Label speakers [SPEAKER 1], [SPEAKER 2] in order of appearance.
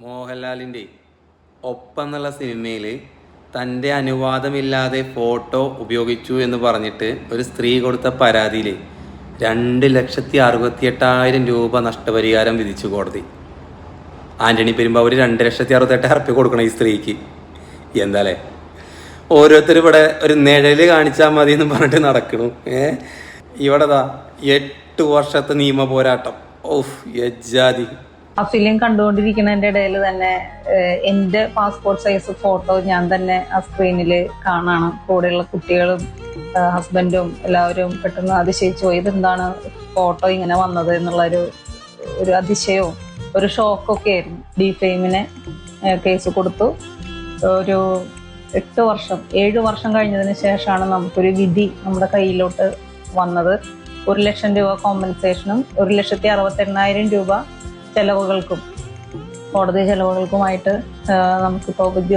[SPEAKER 1] മോഹൻലാലിന്റെ ഒപ്പം എന്നുള്ള സിനിമയിൽ തന്റെ അനുവാദമില്ലാതെ ഫോട്ടോ ഉപയോഗിച്ചു എന്ന് പറഞ്ഞിട്ട് ഒരു സ്ത്രീ കൊടുത്ത പരാതിയിൽ രണ്ട് ലക്ഷത്തി അറുപത്തി എട്ടായിരം രൂപ നഷ്ടപരിഹാരം വിധിച്ചു കോടതി. ആന്റണി പെരുമ്പാവൂർ രണ്ട് ലക്ഷത്തി അറുപത്തെട്ടായിരം ഉറുപ്പ്യ കൊടുക്കണം ഈ സ്ത്രീക്ക്. എന്താലേ? ഓരോരുത്തർ ഇവിടെ ഒരു നിഴൽ കാണിച്ചാൽ മതി എന്ന് പറഞ്ഞിട്ട് നടക്കണു. ഏ? ഇവിടെതാ എട്ട് വർഷത്തെ നിയമ പോരാട്ടം. ഓഫ് യജാതി
[SPEAKER 2] ആ ഫിലിം കണ്ടുകൊണ്ടിരിക്കുന്നതിന്റെ ഇടയിൽ തന്നെ എന്റെ പാസ്പോർട്ട് സൈസ് ഫോട്ടോ ഞാൻ തന്നെ ആ സ്ക്രീനിൽ കാണണം. കൂടെയുള്ള കുട്ടികളും ഹസ്ബൻഡും എല്ലാവരും പെട്ടെന്ന് അതിശയിച്ചു പോയി. ഇതെന്താണ് ഫോട്ടോ ഇങ്ങനെ വന്നത് എന്നുള്ളൊരു ഒരു അതിശയവും ഒരു ഷോക്കൊക്കെ ആയിരുന്നു. ഡി ഫെയിമിന് കേസ് കൊടുത്തു. ഒരു എട്ട് വർഷം ഏഴ് വർഷം കഴിഞ്ഞതിന് ശേഷമാണ് നമുക്കൊരു വിധി നമ്മുടെ കയ്യിലോട്ട് വന്നത്. ഒരു ലക്ഷം രൂപ കോമ്പൻസേഷനും ഒരു ലക്ഷത്തി അറുപത്തെണ്ണായിരം രൂപ ചെലവുകൾക്കും കോടതി ചെലവുകൾക്കുമായിട്ട് നമുക്കിപ്പോൾ ബുദ്ധി